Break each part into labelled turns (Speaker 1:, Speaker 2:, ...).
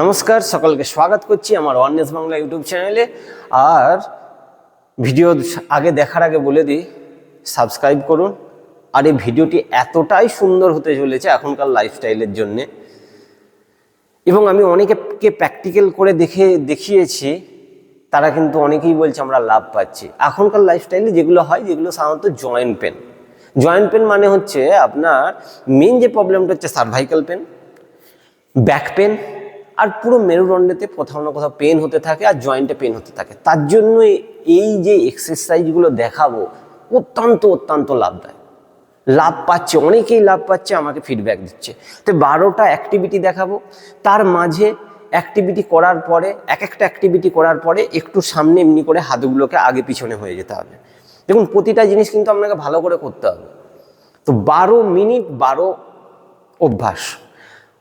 Speaker 1: নমস্কার, সকলকে স্বাগত করছি আমার ওয়াননেস বাংলা ইউটিউব চ্যানেলে আর ভিডিও আগে দেখার আগে বলে দিই সাবস্ক্রাইব করুন। আর এই ভিডিওটি এতটাই সুন্দর হতে চলেছে এখনকার লাইফস্টাইলের জন্যে। এবং আমি অনেকে প্র্যাকটিক্যাল করে দেখে, দেখিয়েছি, তারা কিন্তু অনেকেই বলছে আমরা লাভ পাচ্ছি। এখনকার লাইফস্টাইলে যেগুলো হয়, যেগুলো সাধারণত জয়েন্ট পেন জয়েন্ট পেন মানে হচ্ছে আপনার মেন যে প্রবলেমটা হচ্ছে সার্ভাইকাল পেন ব্যাক পেন আর পুরো মেরুদণ্ডেতে কোথাও না কোথাও পেন হতে থাকে আর জয়েন্টে পেন হতে থাকে। তার জন্য এই যে এক্সারসাইজগুলো দেখাবো, অত্যন্ত অত্যন্ত লাভদায়ক। লাভ পাচ্ছে, অনেকেই লাভ পাচ্ছে, আমাকে ফিডব্যাক দিচ্ছে। তো বারোটা অ্যাক্টিভিটি দেখাবো। তার মাঝে অ্যাক্টিভিটি করার পরে, এক একটা অ্যাক্টিভিটি করার পরে একটু সামনে এমনি করে হাতগুলোকে আগে পিছনে হয়ে যেতে হবে। দেখুন, প্রতিটা জিনিস কিন্তু আপনাকে ভালো করে করতে হবে। তো বারো মিনিট, বারো অভ্যাস।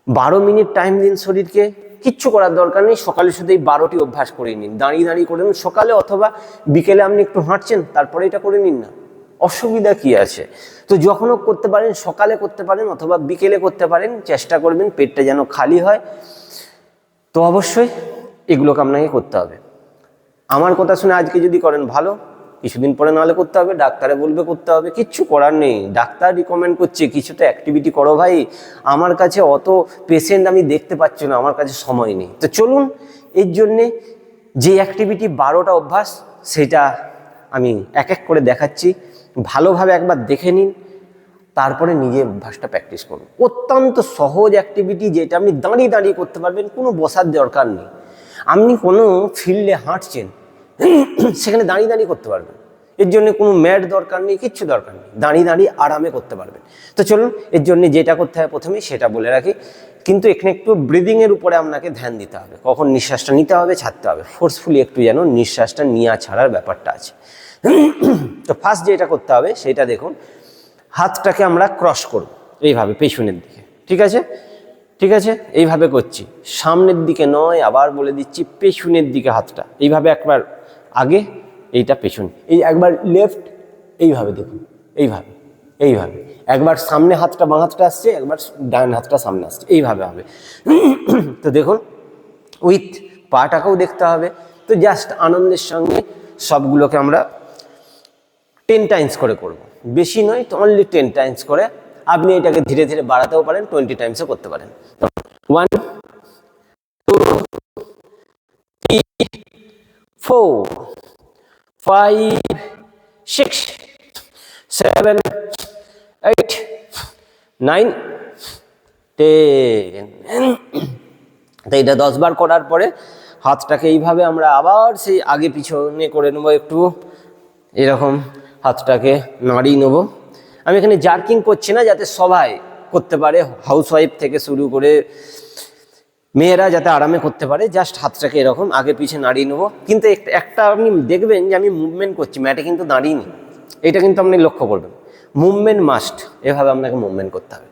Speaker 1: বারো মিনিট টাইম দিন শরীরকে। কিচ্ছু করার দরকার নেই সকালে শুধু এই বারোটি অভ্যাস করে নিন। দাঁড়িয়ে দাঁড়িয়ে করে নিন সকালে অথবা বিকেলে আপনি একটু হাঁটছেন, তারপরে এটা করে নিন না। অসুবিধা কি আছে? তো যখনও করতে পারেন, সকালে করতে পারেন অথবা বিকেলে করতে পারেন, চেষ্টা করবেন পেটটা যেন খালি হয়। তো অবশ্যই এগুলোকে আপনাকে করতে হবে। আমার কথা শুনে আজকে যদি করেন ভালো কিছুদিন পরে নাহলে করতে হবে, ডাক্তারে বলবে করতে হবে, কিচ্ছু করার নেই। ডাক্তার রিকমেন্ড করছে, কিছুটা অ্যাক্টিভিটি করো ভাই। আমার কাছে অত পেশেন্ট আমি দেখতে পাচ্ছি না, আমার কাছে সময় নেই। তো চলুন, এর জন্যে যে অ্যাক্টিভিটি বারোটা অভ্যাস, সেটা আমি এক এক করে দেখাচ্ছি। ভালোভাবে একবার দেখে নিন, তারপরে নিজে অভ্যাসটা প্র্যাকটিস করুন। অত্যন্ত সহজ অ্যাক্টিভিটি যেটা আপনি দাঁড়িয়ে দাঁড়িয়ে করতে পারবেন, কোনো বসার দরকার নেই। আপনি কোনো ফিল্ডে হাঁটছেন সেখানে দাঁড়িয়ে দাঁড়িয়ে করতে পারবেন। এর জন্য কোনো ম্যাট দরকার নেই, কিচ্ছু দরকার নেই। দাঁড়িয়ে দাঁড়িয়ে আরামে করতে পারবেন। তো চলুন, এর জন্য যেটা করতে হয় প্রথমেই সেটা বলে রাখি। কিন্তু এখানে একটু ব্রিদিংয়ের উপরে আপনাকে ধ্যান দিতে হবে। কখন নিঃশ্বাসটা নিতে হবে, ছাড়তে হবে। ফোর্সফুলি একটু যেন নিঃশ্বাসটা নিয়ে ছাড়ার ব্যাপারটা আছে। তো ফার্স্ট যেটা করতে হবে, সেটা দেখুন। হাতটাকে আমরা ক্রস করব, এইভাবে পেছনের দিকে। ঠিক আছে? ঠিক আছে? এইভাবে করছি। সামনের দিকে নয়, আবার বলে দিচ্ছি পেছনের দিকে হাতটা। এইভাবে একবার আগে এইটা পেছন। এই একবার লেফট এইভাবে দেখুন। এইভাবে এইভাবে। একবার সামনে হাতটা বাঁ হাতটা আসছে, একবার ডান হাতটা সামনে আসছে। এইভাবে হবে। তো দেখুন উইথ পাটাকেও দেখতে হবে। তো জাস্ট আনন্দের সঙ্গে সবগুলোকে আমরা টেন টাইমস করে করব। বেশি নয়, তো অনলি টেন টাইমস করে আপনি এটাকে ধীরে ধীরে বাড়াতেও পারেন টোয়েন্টি টাইমসও করতে পারেন। One two three four five six seven eight nine ten তো এটা দশবার করার পরে হাতটাকে এইভাবে আমরা আবার সেই আগে পিছনে করে নেব একটু। এরকম হাতটাকে নাড়িয়ে নেব। আমি এখানে জার্কিং করছি না যাতে সবাই করতে পারে হাউস ওয়াইফ থেকে শুরু করে মেয়েরা যাতে আরামে করতে পারে জাস্ট হাতটাকে এরকম আগে পিছে নাড়িয়ে নেব। কিন্তু একটা- আপনি দেখবেন যে আমি মুভমেন্ট করছি, ম্যাটে কিন্তু দাঁড়িয়ে নি এটা কিন্তু আপনি লক্ষ্য করবেন। মুভমেন্ট মাস্ট এভাবে আপনাকে মুভমেন্ট করতে হবে।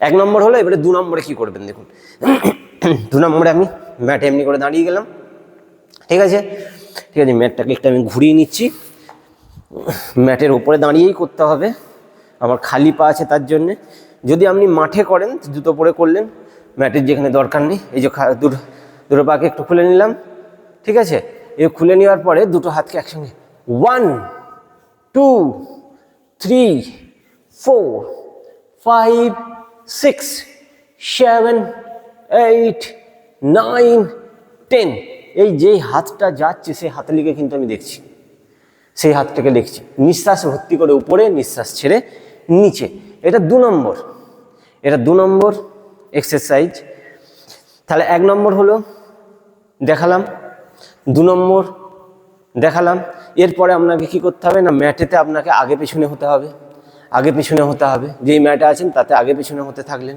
Speaker 1: এক নম্বর হলো, এবারে দু নম্বরে কী করবেন দেখুন। দু নম্বরে আমি ম্যাটে এমনি করে দাঁড়িয়ে গেলাম। ঠিক আছে? ঠিক আছে, ম্যাটটাকে একটু আমি ঘুরিয়ে নিচ্ছি। ম্যাটের ওপরে দাঁড়িয়েই করতে হবে। আমার খালি পা আছে তার জন্যে। যদি আপনি মাঠে করেন, জুতো পরে করলেন, ম্যাটের যেখানে দরকার নেই, এই যে দুটো দুটো পাকে একটু খুলে নিলাম, ঠিক আছে? এই খুলে নেওয়ার পরে দুটো হাতকে একসঙ্গে one two three four five six seven eight nine ten এই যেই হাতটা যাচ্ছে, সেই হাতলিকে কিন্তু আমি দেখছি। সেই হাতটাকে দেখছি। নিঃশ্বাস ভর্তি করে উপরে, নিঃশ্বাস ছেড়ে নিচে। এটা দু নম্বর। এটা দু নম্বর এক্সারসাইজ তাহলে এক নম্বর হলো, দেখালাম। দু নম্বর, দেখালাম। এরপরে আপনাকে কি করতে হবে না, ম্যাটেতে আপনাকে আগে পিছনে হতে হবে। আগে পিছনে হতে হবে। যেই ম্যাটে আছেন, তাতে আগে পিছনে হতে থাকলেন।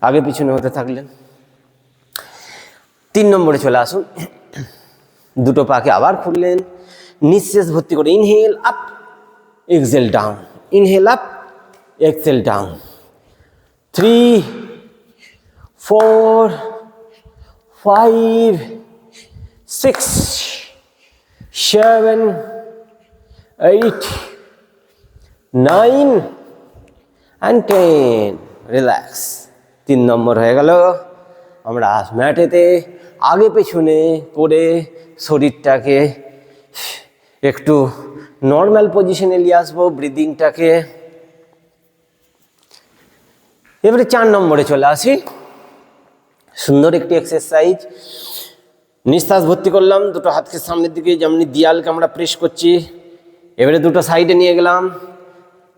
Speaker 1: আগে পিছনে হতে থাকলেন। তিন নম্বরে চলে আসুন। দুটো পাকে আবার খুললেন। নিঃশ্বাস ভর্তি করে inhale up exhale down inhale up exhale down three four five six seven eight nine and ten relax তিন নম্বর হয়ে গেল। আমরা ম্যাটেতে আগে পেছনে করে শরীরটাকে একটু নর্মাল পজিশনে নিয়ে আসব ব্রিদিংটাকে এবারে চার নম্বরে চলে আসি। সুন্দর একটি এক্সারসাইজ নিঃশ্বাস ভর্তি করলাম, দুটো হাতকে সামনের দিকে যেমন দিয়ালকে আমরা প্রেস করছি। এবারে দুটো সাইডে নিয়ে গেলাম।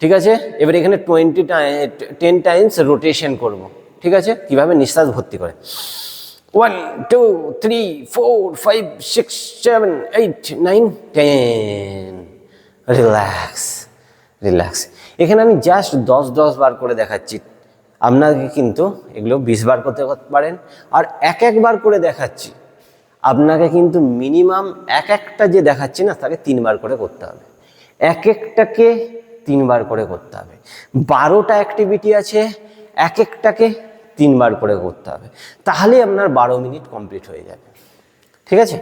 Speaker 1: ঠিক আছে? এবারে এখানে twenty tie ten times rotation করব। ঠিক আছে? কীভাবে নিঃশ্বাস ভর্তি করে? One two three four five six seven eight nine ten relax relax এখানে আমি জাস্ট দশ দশ বার করে দেখাচ্ছি। আপনাকে কিন্তু এগুলো বিশ বার করতে পারেন। আর এক একবার করে দেখাচ্ছি। আপনাকে কিন্তু মিনিমাম এক একটা যে দেখাচ্ছি না, তাকে তিনবার করে করতে হবে। এক একটাকে তিনবার করে করতে হবে। বারোটা অ্যাক্টিভিটি আছে, এক একটাকে তিনবার করে করতে হবে। তাহলে আপনার বারো মিনিট কমপ্লিট হয়ে যাবে। ঠিক আছে?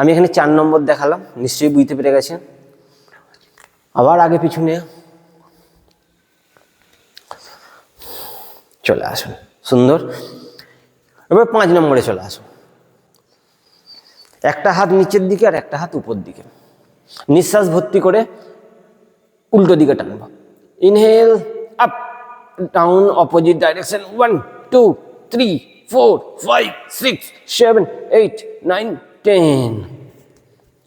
Speaker 1: আমি এখানে চার নম্বর দেখালাম, নিশ্চয়ই বুঝতে পেরে গেছেন। আবার আগে পিছনে চলে আসুন। সুন্দর? এবার পাঁচ নম্বরে চলে আসুন। একটা হাত নিচের দিকে আর একটা হাত উপর দিকে। নিঃশ্বাস ভর্তি করে উল্টো দিকে টানবো। Inhale up down opposite direction one two three four five six seven eight nine ten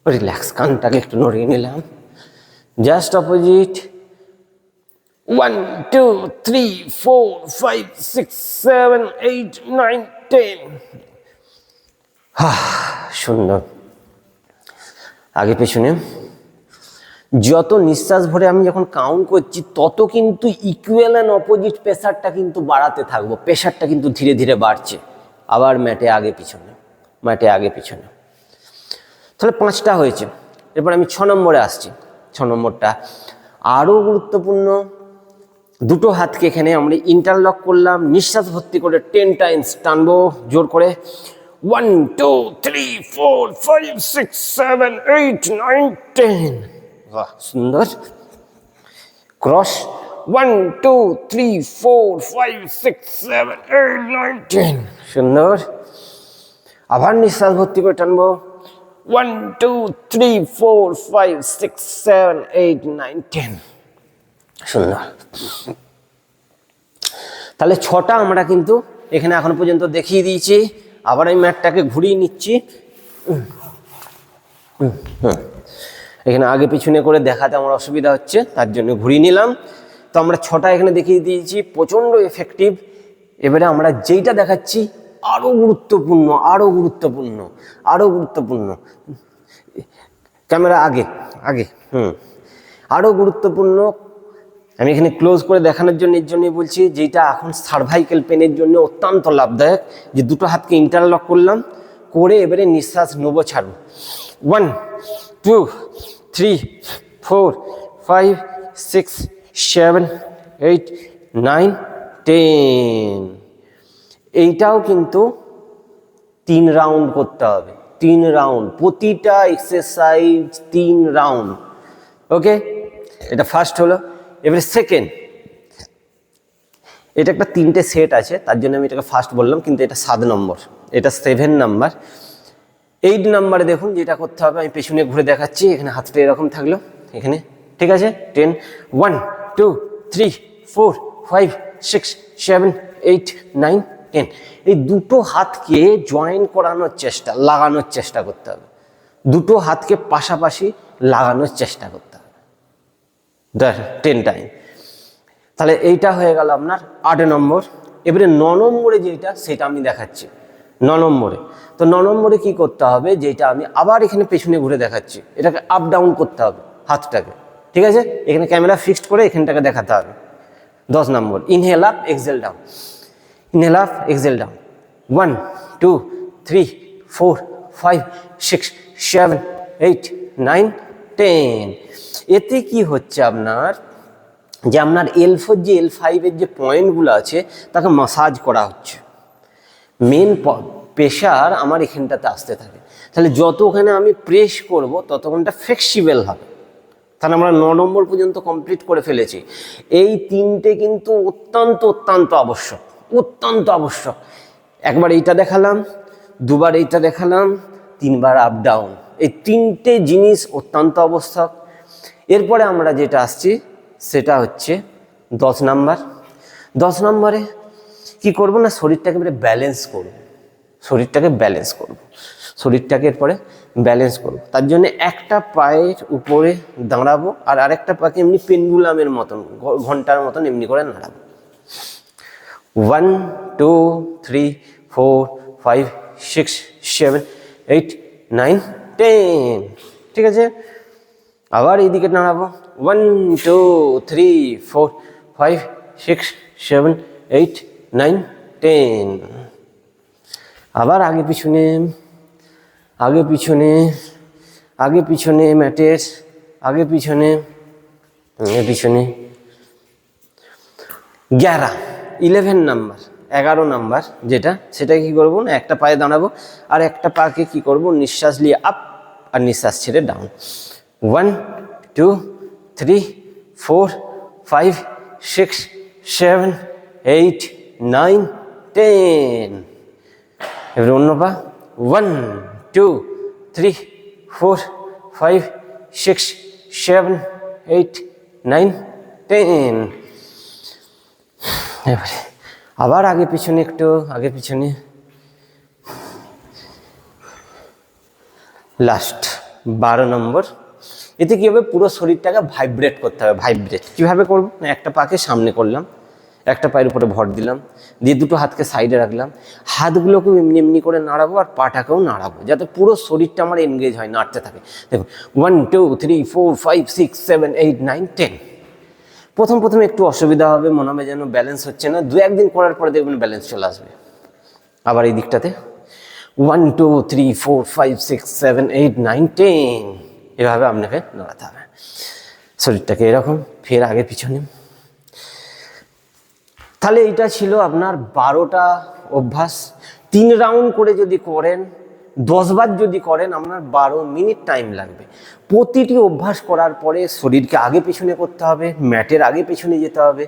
Speaker 1: relax কানটাকে একটু নড়িয়ে নিলাম। Just opposite one two three four five six seven eight nine ten সুন্দর। আগে পেছনে। যত নিঃশ্বাস ভরে আমি যখন কাউন্ট করছি, তত কিন্তু ইকুয়াল অ্যান্ড অপোজিট প্রেশারটা কিন্তু বাড়াতে থাকব। প্রেশারটা কিন্তু ধীরে ধীরে বাড়ছে। আবার ম্যাটে আগে পিছনে, ম্যাটে আগে পিছনে। তাহলে পাঁচটা হয়েছে। এরপর আমি ছ নম্বরে আসছি। ছ নম্বরটা আরও গুরুত্বপূর্ণ। দুটো হাতকে এখানে আমরা ইন্টারলক করলাম নিঃশ্বাস ভর্তি করে টেন টাইমস টানবো জোর করে। One two three four five six seven eight nine ten বাহ। সুন্দর। Cross one two three four five six seven eight nine ten সুন্দর। আবার নিঃশ্বাস ভর্তি করে টানবো। One two three four five six seven eight nine ten সুন্দর। তাহলে ছটা আমরা কিন্তু এখানে এখনও পর্যন্ত দেখিয়ে দিয়েছি। আবার আমি ম্যাটটাকে ঘুরিয়ে নিচ্ছি। এখানে আগে পিছনে করে দেখাতে আমার অসুবিধা হচ্ছে, তার জন্য ঘুরিয়ে নিলাম। তো আমরা ছটা এখানে দেখিয়ে দিয়েছি, প্রচণ্ড এফেক্টিভ এবারে আমরা যেইটা দেখাচ্ছি আরও গুরুত্বপূর্ণ আরও গুরুত্বপূর্ণ আরও গুরুত্বপূর্ণ। ক্যামেরা আগে আগে, হুম। আরও গুরুত্বপূর্ণ আমি এখানে ক্লোজ করে দেখানোর জন্য, এর জন্যই বলছি যেটা এখন সার্ভাইকেল পেনের জন্য অত্যন্ত লাভদায়ক, যে দুটো হাতকে ইন্টারলক করলাম, করে এবারে নিঃশ্বাস নেব ছাড়বো one two three four five six seven eight nine ten এইটাও কিন্তু তিন রাউন্ড করতে হবে, তিন রাউন্ড প্রতিটা এক্সারসাইজ তিন রাউন্ড ওকে এটা ফার্স্ট হলো। এবারে সেকেন্ড এটা একটা তিনটে সেট আছে, তার জন্য আমি এটাকে ফার্স্ট বললাম, কিন্তু এটা সাত নম্বর, এটা সেভেন নাম্বার এইট নাম্বারে দেখুন যেটা করতে হবে, আমি পেছনে ঘুরে দেখাচ্ছি, এখানে হাতটা এরকম থাকল, এখানে, ঠিক আছে? Ten one two three four five six seven eight nine ten এই দুটো হাতকে জয়েন করানোর চেষ্টা, লাগানোর চেষ্টা করতে হবে। দুটো হাতকে পাশাপাশি লাগানোর চেষ্টা করতে টেন টাইম তাহলে এইটা হয়ে গেল আপনার আট নম্বর। এবারে ন নম্বরে যেটা, সেটা আমি দেখাচ্ছি। ন নম্বরে। তো ন নম্বরে কী করতে হবে? যেটা আমি আবার এখানে পেছনে ঘুরে দেখাচ্ছি। এটাকে আপ ডাউন করতে হবে হাতটাকে। ঠিক আছে? এখানে ক্যামেরা ফিক্সড করে এখানটাকে দেখাতে হবে। দশ number. Inhale up exhale down inhale up exhale down one two three four five six seven eight nine ten এতে কি হচ্ছে আপনার? যে আপনার এল ফোর যে এল ফাইভের যে পয়েন্টগুলো আছে, তাকে মাসাজ করা হচ্ছে। মেন প্রেশার আমার এখানটাতে আসতে থাকে। তাহলে যত ওখানে আমি প্রেস করব ততক্ষণটা ফ্লেক্সিবল হবে। তাহলে আমরা ন নম্বর পর্যন্ত কমপ্লিট করে ফেলেছি। এই তিনটে কিন্তু অত্যন্ত অত্যন্ত আবশ্যক। অত্যন্ত আবশ্যক। একবার এইটা দেখালাম, দুবার এইটা দেখালাম, তিনবার আপ ডাউন এই তিনটে জিনিস অত্যন্ত আবশ্যক। এরপরে আমরা যেটা আসছি, সেটা হচ্ছে দশ নাম্বার। দশ নম্বরে কি করব না, শরীরটাকে এবারে ব্যালেন্স করব। শরীরটাকে ব্যালেন্স করব। শরীরটাকে এরপরে ব্যালেন্স করব। তার জন্য একটা পায়ের উপরে দাঁড়াবো আর আরেকটা পাকে এমনি পেন্ডুলামের মতন ঘণ্টার মতন এমনি করে নাড়াবো। One two three four five six seven eight nine ten ঠিক আছে? আবার এইদিকে নাড়াবো one two three four five six seven eight nine ten আবার আগে পিছনে আগে পিছনে আগে পিছনে ম্যাটের আগে পিছনে পিছনে। গ্যারা ইলেভেন নাম্বার এগারো নাম্বার যেটা সেটা কি করব না, একটা পায়ে দাঁড়াবো, আর একটা পাকে কি করব, নিঃশ্বাস নিয়ে আপ আর নিঃশ্বাস ছেড়ে down one two three four five six seven eight nine ten এবার অন্য পা। One two three four five six seven eight nine ten এবারে আবার আগে পিছনে একটু, আগে পিছনে। লাস্ট বারো নম্বর। এতে কী হবে? পুরো শরীরটাকে ভাইব্রেট করতে হবে ভাইব্রেট কীভাবে করব? একটা পাকে সামনে করলাম, একটা পায়ের উপরে ভর দিলাম, দিয়ে দুটো হাতকে সাইডে রাখলাম। হাতগুলোকেও এমনি এমনি করে নাড়াবো আর পাটাকেও নাড়াবো, যাতে পুরো শরীরটা আমার এনগেজ হয়, নাড়তে থাকে। দেখুন one two three four five six seven eight nine ten প্রথম প্রথম একটু অসুবিধা হবে, মনে হবে যেন ব্যালেন্স হচ্ছে না। দু, একদিন করার পরে দেখবেন ব্যালেন্স চলে আসবে। আবার এই দিকটাতে। One two three four five six seven eight nine ten এভাবে আপনাকে নাড়াতে হবে। শরীরটাকে এরকম, ফের আগে পিছনে। তাহলে এইটা ছিল আপনার বারোটা অভ্যাস। তিন রাউন্ড করে যদি করেন দশবার যদি করেন, আপনার বারো মিনিট টাইম লাগবে। প্রতিটি অভ্যাস করার পরে শরীরকে আগে পিছনে করতে হবে, ম্যাটের আগে পিছনে যেতে হবে।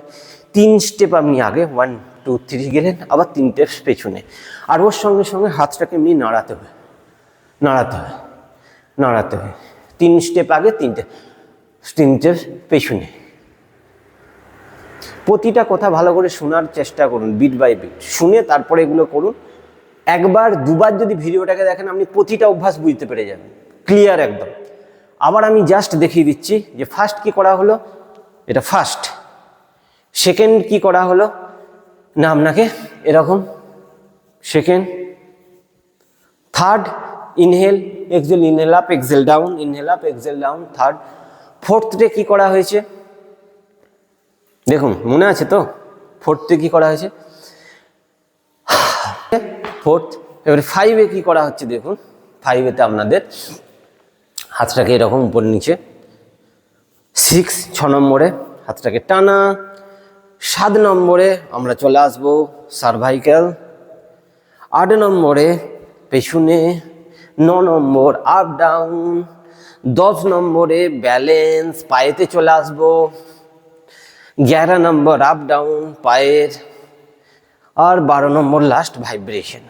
Speaker 1: তিন স্টেপ আপনি আগে ওয়ান টু থ্রি গেলেন, আবার তিন স্টেপ পেছনে। আর ওর সঙ্গে সঙ্গে হাতটাকে এমনি নাড়াতে হবে নাড়াতে হবে নাড়াতে হবে। তিন স্টেপ আগে, তিনটে, তিন স্টেপ পেছনে। প্রতিটা কথা ভালো করে শোনার চেষ্টা করুন বিট বাই বিট শুনে তারপরে এগুলো করুন। একবার, দুবার যদি ভিডিওটাকে দেখেন, আপনি প্রতিটা অভ্যাস বুঝতে পেরে যাবেন। ক্লিয়ার একদম। আবার আমি জাস্ট দেখিয়ে দিচ্ছি যে ফার্স্ট কি করা হলো? এটা ফার্স্ট সেকেন্ড কি করা হলো? না, আপনাকে এরকম। Second third inhale exhale inhale up exhale down inhale up exhale down third ফোর্থে কি করা হয়েছে? দেখুন, মনে আছে তো? ফোর্থে কি করা হয়েছে? ফোর্থ এবারে ফাইভে কি করা হচ্ছে দেখুন? ফাইভেতে আপনাদের হাতটাকে এরকম উপর নিচে সিক্স ছ নম্বরে হাতটাকে টানা, সাত নম্বরে আমরা চলে আসব সার্ভাইকেল আট নম্বরে পেছনে ন নম্বর আপ ডাউন দশ নম্বরে ব্যালেন্স পায়েতে চলে আসব। গ্যারো নম্বর আপ ডাউন পায়ের। আর বারো নম্বর লাস্ট ভাইব্রেশন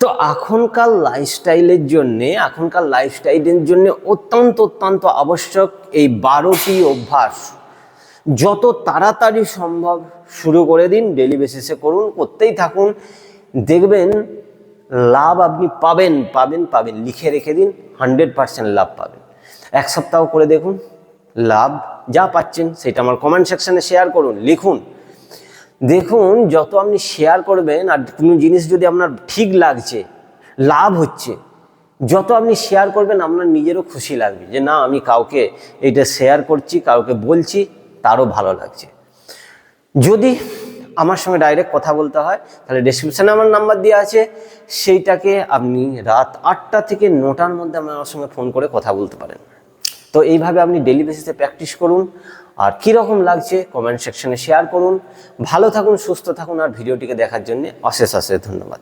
Speaker 1: তো এখনকার লাইফস্টাইলের জন্যে, এখনকার লাইফস্টাইলের জন্য অত্যন্ত অত্যন্ত আবশ্যক এই বারোটি অভ্যাস। যত তাড়াতাড়ি সম্ভব শুরু করে দিন ডেলি বেসিসে করুন, করতেই থাকুন। দেখবেন লাভ আপনি পাবেন পাবেন পাবেন। লিখে রেখে দিন হান্ড্রেড পার্সেন্ট লাভ পাবেন। এক সপ্তাহ করে দেখুন, লাভ যা পাচ্ছেন সেটা আমার কমেন্ট সেকশানে শেয়ার করুন, লিখুন। দেখুন, যত আপনি শেয়ার করবেন আর কোনো জিনিস যদি আপনার ঠিক লাগছে, লাভ হচ্ছে, যত আপনি শেয়ার করবেন আপনার নিজেরও খুশি লাগবে যে, না, আমি কাউকে এটা শেয়ার করছি, কাউকে বলছি, তারও ভালো লাগছে। যদি আমার সঙ্গে ডাইরেক্ট কথা বলতে হয়, তাহলে ডিসক্রিপশানে আমার নাম্বার দেওয়া আছে। সেইটাকে আপনি রাত আটটা থেকে নটার মধ্যে আমার সঙ্গে ফোন করে কথা বলতে পারেন। তো এইভাবে আপনি ডেলি বেসিসে প্র্যাকটিস করুন। আর কীরকম লাগছে কমেন্ট সেকশনে শেয়ার করুন। ভালো থাকুন, সুস্থ থাকুন, আর ভিডিওটিকে দেখার জন্য অশেষ অশেষ ধন্যবাদ।